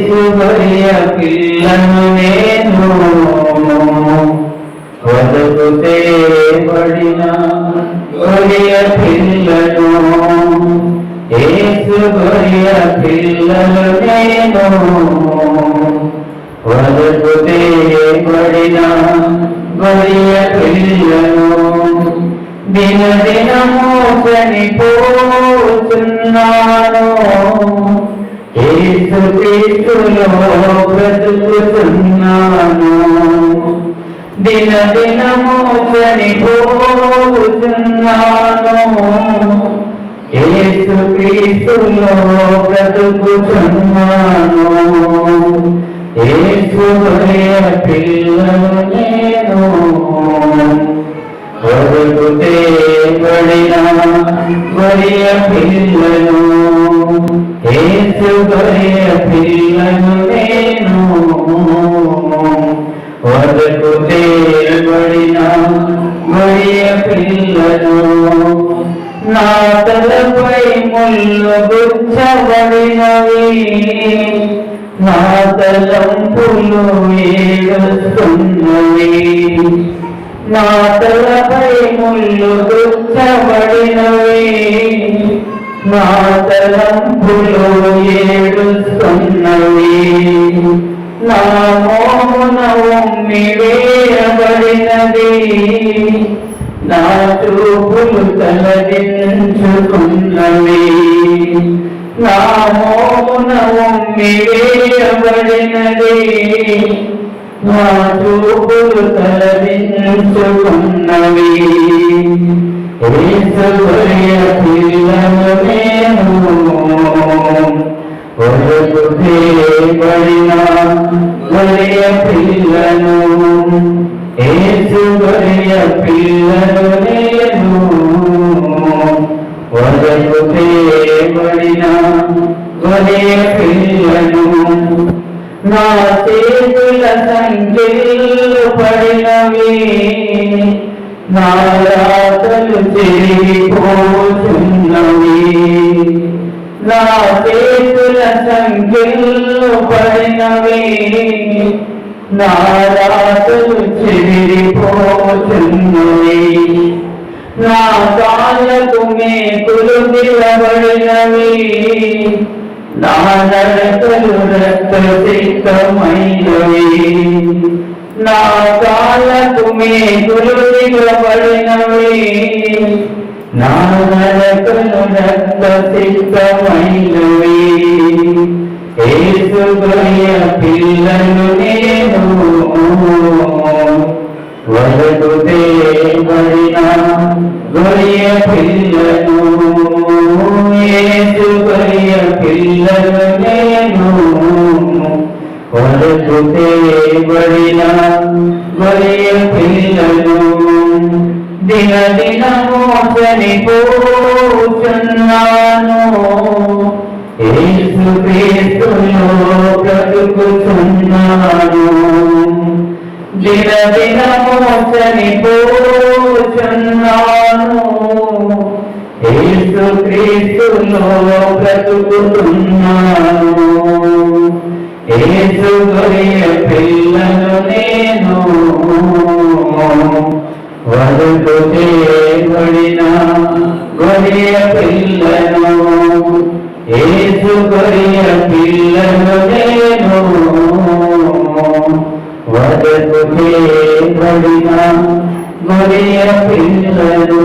ఏసువరియ పిల్లను నేను వదకుతే పడిన గొరియ పిల్లను ఏసువరియ పిల్లను నేను వదకుతే పడిన గొరియ పిల్లను దిన దినము చనిపోతున్నాను ఏసు బ్రతుకుతున్నాను దిన దినము చనిపోతున్నాను ఏసు క్రీస్తులో బ్రతుకుతున్నాను ఏసు పిల్లలు నేను వరుగుతే పడిన మరియ పిల్లలు ఏసు మరియ పిల్లను నేను వరుగుతే పడిన మరియ పిల్లను నా తలపై ముళ్ళు గుచ్చబడినవి నా తలంపులు ఏడుస్తున్నవి నా తలపై ముళ్ళు గుచ్చబడినవి నా తలంపులు ఏడుస్తున్నవి నా మోమున ఉమ్మి వేయబడినది నా చూపులు తలదించుకున్నవి. నా మోమున ఉమ్మి వేయబడినది నా చూపులు ఒరకు పడిన వలయ పిల్లను ఏసువయ పిల్లను నేను వరకు పడిన వలయ పిల్లను నా చేతుల సంఖ్యలు పడినవి నా రాతలు తిరిగిపోతున్నవి నా చేతుల సంఖ్యలు పడినవి నా రాతలు చెదిరిపోతున్నవి నా కాళ్ళకు మేకులు నిలబడినవి. నా నడకలు రక్తసిక్తమైనవి నా కాళ్ళకు మేకులు నిలబడినవి. నా నడకలు రక్తసిక్తమైనవి ఏసుగయ పిల్లను నేను వరకు దేవడిన గొరియ పిల్లను ఏసుగయ పిల్లను నేను వరకు దేవడిన గొయ్య పిల్లను దిన దినము చనిపోతున్నాను ఏసు క్రీస్తులో బ్రతుకుతున్నాను దిన దినము చనిపోతున్నాను ఏసు క్రీస్తులో బ్రతుకుతున్నాను ఏసు గొరియ పిల్లను నేను. వరకు గొరియ పిల్లను ఏసు గొరియ పిల్లను నేను వరకు చేయబడిన గొరియ పిల్లను